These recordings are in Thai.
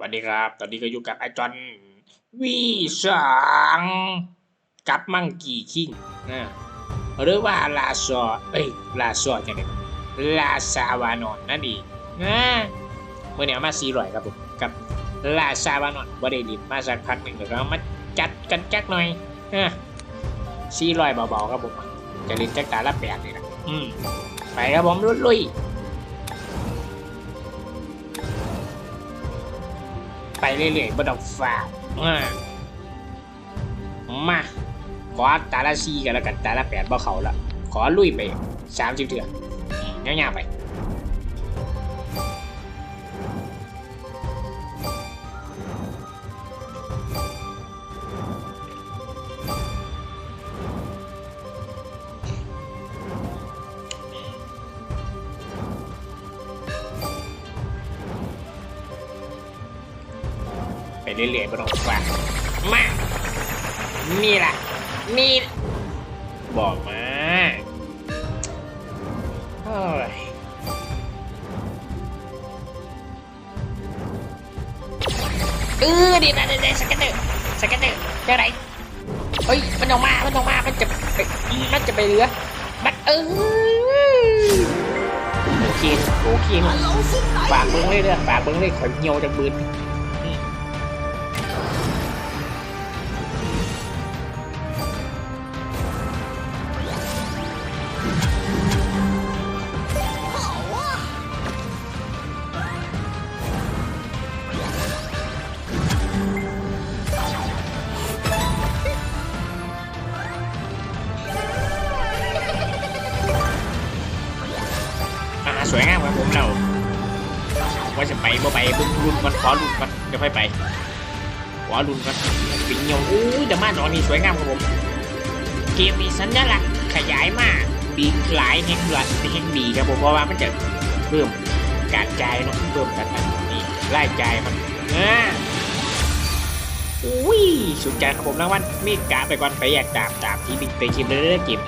วัสดีครับ ตอนนี้ก็อยู่กับไอจอนวีสังกับมังกี้คิงนะหรือว่าลาซอเอ้ยลาซอจะไงลาซาวานอนนั่นเองนะเมื่อเนี้เอามาซีร่อยครับผมกับลาซาวานอนบ่ได้ดิบมาสักพักหนึ่งแล้วก็เอามาจัดกันจักหน่อยนะซีร่อยเบาๆครับผมจะเล่นจักตาละแปดเลยนะอืมไปครับผมลุยๆ ไปเรื่อยๆบ่ต้องฝากมา ขอตาละซีกันแล้วกันตาละแปดบ่เขาละขอลุยไปสามสิบเถื่อนง่ายๆไป ไปเรื่อยๆบ่ต้องฝากมามีละมีบอกมาโอ้ยเออดีนะเดี๋ยวสกัดเตอร์สกัดเตอร์เท่าไหรเฮ้ยมันออกมา มันออกมา มันจะไปมันจะไปเรือ มันเออโอเคโอเคฝากเบิ้งเลยเด้อฝากเบิ้งเลยขอเหี่ยวจากบืน วยงามครับผมเราว่าจะไปบ่ไปบึ้งรุ่นมันขอรุ่นมันเดี๋ยวค่อยไปขอรุ่นมันปิงเหี่ยวอู้ยแต่มาหนอนนี่สวยงามครับผม เกมมีสัญลักษณ์ขยายมากบีหลายแห่งหลายแห่งดีครับผมเพราะว่ามันจะเพิ่มการจ่ายเนาะเพิ่มการนี่รายจ่ายมันอ่าอุ้ยสุดใจครับผมรางวัลมีกาไปก่อนไปแยกตามตามที่บิ๊กเตคิมเลยเด้อเกม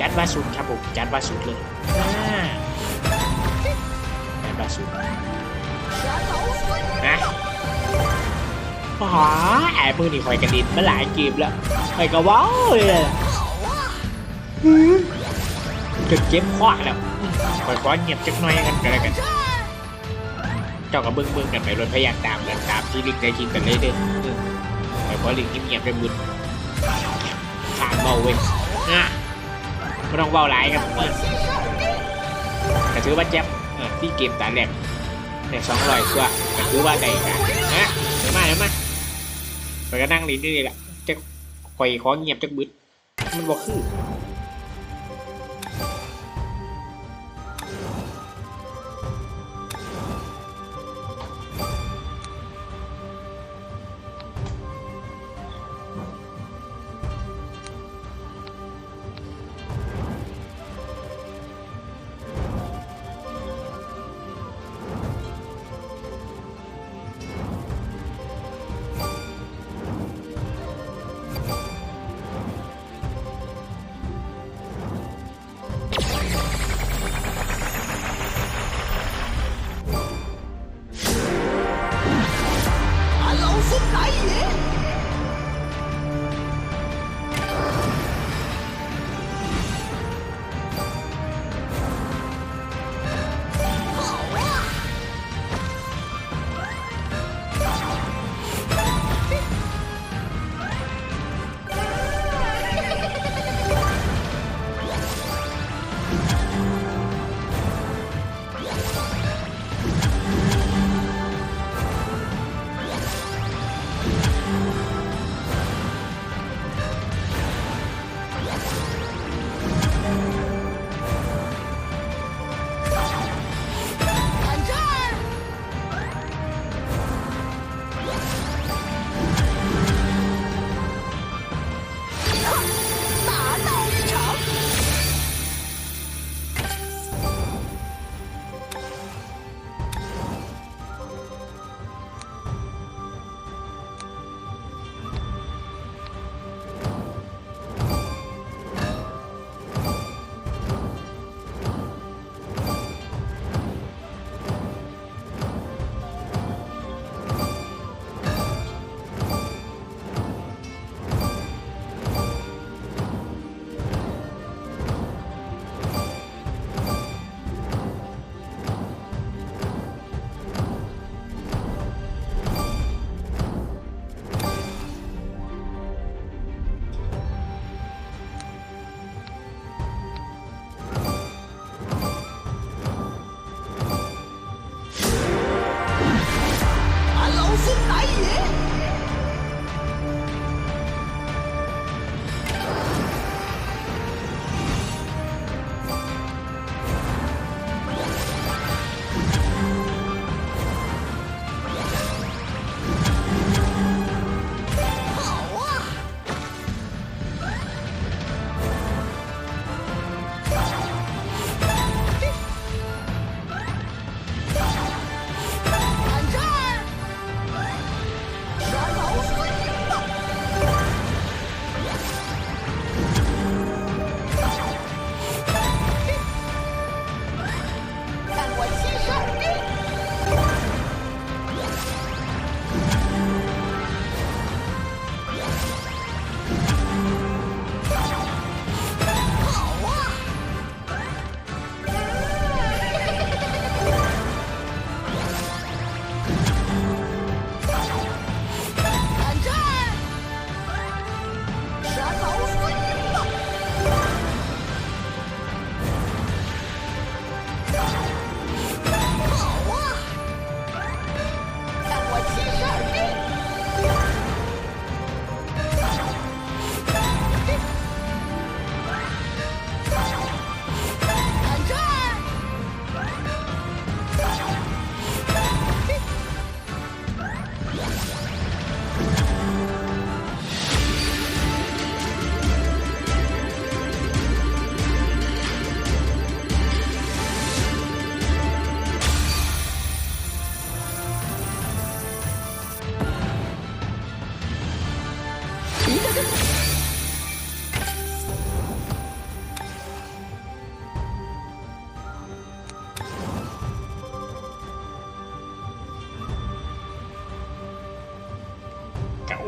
จัดว่าสุดครับผมจัดว่าสุดเลย นะอ๋อแอบมือนี่คอยกระดิ่งมาหลายเกมแล้วคอยกระว้าวเลยจนเจ็บคอแล้วคอยก้อนเงียบจักหน่อยกันกันแล้วกัน เจ้ากับเบิ้งเบิ้งกันไปรถพยายามตามกันตามที่ลิงได้กินกันเลยเด้อคอยก้อนลิงเงียบๆได้บุญทางเบาเว้ยอะไม่ต้องเบาหลายครับเพื่อนก็ถือว่าเจ็บ ที่เกมตาแรกเนี่ยสองร้อยกว่าก็ถือว่าได้กันนะเดี๋ยวมาเดี๋ยวมาไปก็นั่งลิ้นนี่แหละจะคอยขอเงียบจักบึดมันบอกคือ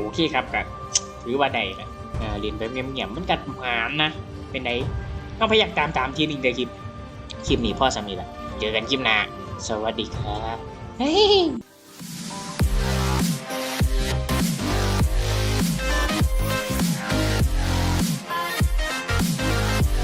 โอเคครับก็ถือว่าได้นะเออเรียนแบบเงียบๆมันกัดหมานนะ เป็นไงก็พยายามตามตามที่ลิงก์ในคลิป คลิปนี้พ่อสามีละเจอกันคลิปหน้า สวัสดีครับ